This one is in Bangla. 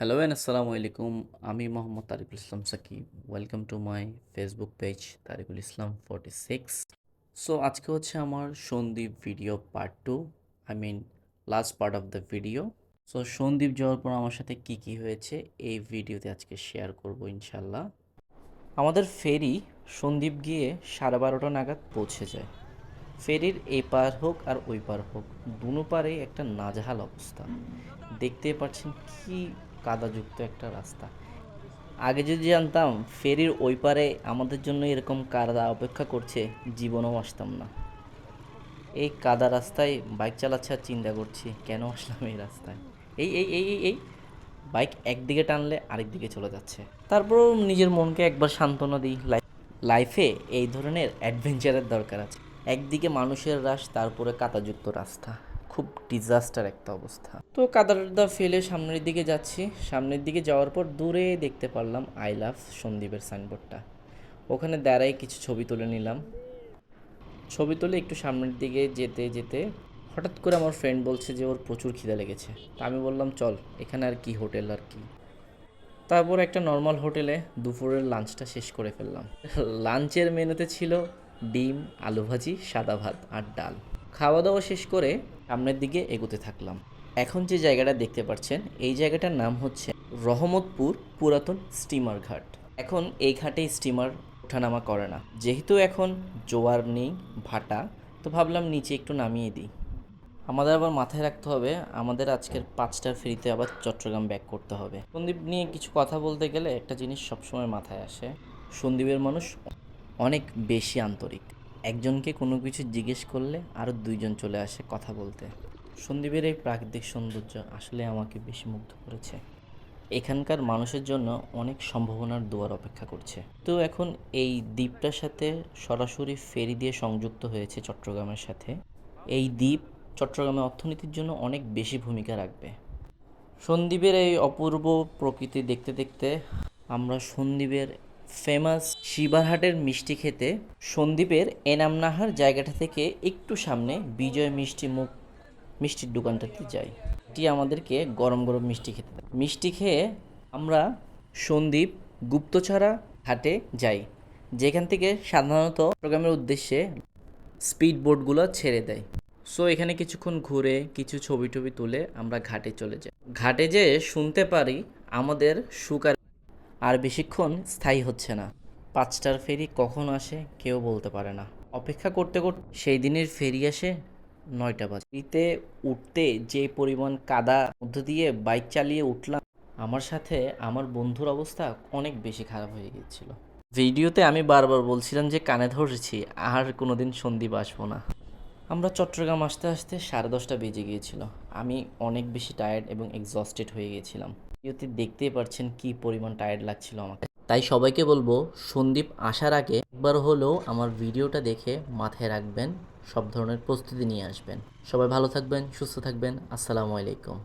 হ্যালো অ্যান্ড আসসালামু আলাইকুম আমি Mohammad Tarikul Islam Sakib. Welcome to my Facebook page Tarikul Islam forty six so আজকে হচ্ছে আমার Sandwip video part two I mean last part of the video so Sandwip যাওয়ার পর আমার সাথে কি কি হয়েছে এই ভিডিওতে আজকে শেয়ার করব ইনশাল্লাহ আমাদের ফেরি সন্দীপ গিয়ে সাড়ে বারোটা নাগাদ পৌঁছে যায়। ফেরির এই পার হোক আর ওই পার হোক, দুনো পারে একটা নাজেহাল অবস্থা। দেখতে পাচ্ছেন কি কাদাযুক্ত একটা রাস্তা। আগে যদি জানতাম, ফেরির ওই পারে আমাদের জন্য এরকম কাদা অপেক্ষা করছে, জীবনও আসতাম না। এই কাদা রাস্তায় বাইক চালাচ্ছে আর চিন্তা করছি, কেন আসলাম এই রাস্তায়? এই এই এই এই বাইক একদিকে টানলে আরেক দিকে চলে যাচ্ছে। তারপরও নিজের মনকে একবার সান্ত্বনা দিই লাইফ এই ধরনের অ্যাডভেঞ্চারের দরকার আছে। একদিকে মানুষের রাশ, তারপরে কাদাযুক্ত রাস্তা। খুব ডিজাস্টার একটা অবস্থা। তো কাদাটা ফেলে সামনের দিকে যাচ্ছি। সামনের দিকে যাওয়ার পর দূরে দেখতে পারলাম আই লাভ সন্দীপের সাইনবোর্ডটা। ওখানে দাঁড়াই কিছু ছবি তুলে নিলাম। ছবি তুলে একটু সামনের দিকে যেতে যেতে হঠাৎ করে আমার ফ্রেন্ড বলছে যে ওর প্রচুর খিদা লেগেছে। তা আমি বললাম, চল, এখানে আর কি হোটেল আর কি? তারপর একটা নর্মাল হোটেলে দুপুরের লাঞ্চটা শেষ করে ফেললাম। লাঞ্চের মেনুতে ছিল ডিম, আলু ভাজি, সাদা ভাত আর ডাল। খাওয়া দাওয়া শেষ করে সামনের দিকে এগোতে থাকলাম। এখন যে জায়গাটা দেখতে পাচ্ছেন, এই জায়গাটার নাম হচ্ছে রহমতপুর পুরাতন স্টিমার ঘাট। এখন এই ঘাটে স্টিমার ওঠানামা করে না। যেহেতু এখন জোয়ার নেই, ভাটা, তো ভাবলাম নিচে একটু নামিয়ে দিই। আমাদের আবার মাথায় রাখতে হবে, আমাদের আজকের পাঁচটার ফেরিতে আবার চট্টগ্রাম ব্যাক করতে হবে। সন্দীপ নিয়ে কিছু কথা বলতে গেলে একটা জিনিস সবসময় মাথায় আসে। সন্দীপের মানুষ অনেক বেশি আন্তরিক। একজনকে কোনো কিছু জিজ্ঞেস করলে আরও দুইজন চলে আসে কথা বলতে। সন্দীপের এই প্রাকৃতিক সৌন্দর্য আসলে আমাকে বেশি মুগ্ধ করেছে। এখানকার মানুষের জন্য অনেক সম্ভাবনার দুয়ার অপেক্ষা করছে। তো এখন এই দ্বীপটার সাথে সরাসরি ফেরি দিয়ে সংযুক্ত হয়েছে চট্টগ্রামের সাথে। এই দ্বীপ চট্টগ্রামের অর্থনীতির জন্য অনেক বেশি ভূমিকা রাখবে। সন্দ্বীপের এই অপূর্ব প্রকৃতি দেখতে দেখতে আমরা সন্দ্বীপের ফেমাস শিবারহাটের মিষ্টি খেতে সন্দ্বীপের এনামনাহার জায়গাটা থেকে একটু সামনে বিজয় মিষ্টি মুখ, মিষ্টির দোকানটাতে যাই। এটি আমাদেরকে গরম গরম মিষ্টি খেতে মিষ্টি খেয়ে আমরা সন্দীপ গুপ্তছড়া হাটে যাই। যেখান থেকে সাধারণত প্রোগ্রামের উদ্দেশ্যে স্পিড বোটগুলো ছেড়ে দেয়। সো এখানে কিছুক্ষণ ঘুরে কিছু ছবি টবি তুলে আমরা ঘাটে চলে যাই। ঘাটে যেয়ে শুনতে পারি আমাদের সুকার আর বেশিক্ষণ স্থায়ী হচ্ছে না। পাঁচটার ফেরি কখন আসে কেউ বলতে পারে না। অপেক্ষা করতে করতে সেই দিনের ফেরি আসে নয়টা বাজে। ফেরিতে উঠতে যে পরিমাণ কাদা মধ্য দিয়ে বাইক চালিয়ে উঠলাম, আমার সাথে আমার বন্ধুর অবস্থা অনেক বেশি খারাপ হয়ে গিয়েছিল। ভিডিওতে আমি বারবার বলছিলাম যে কানে ধরেছি, আর কোনোদিন সন্দীপ আসব না। আমরা চট্টগ্রাম আসতে আসতে সাড়ে দশটা বেজে গিয়েছিল। আমি অনেক বেশি টায়ার্ড এবং এক্সস্টেড হয়ে গিয়েছিলাম। ভিডিওতে দেখতেই পারছেন কি পরিমাণ টায়ার্ড লাগছিল আমাকে। তাই সবাইকে বলব, সন্দীপ আসার আগে একবার হলেও আমার ভিডিওটা দেখে মাথায় রাখবেন, সব ধরনের প্রস্তুতি নিয়ে আসবেন। সবাই ভালো থাকবেন, সুস্থ থাকবেন, আসসালামু আলাইকুম।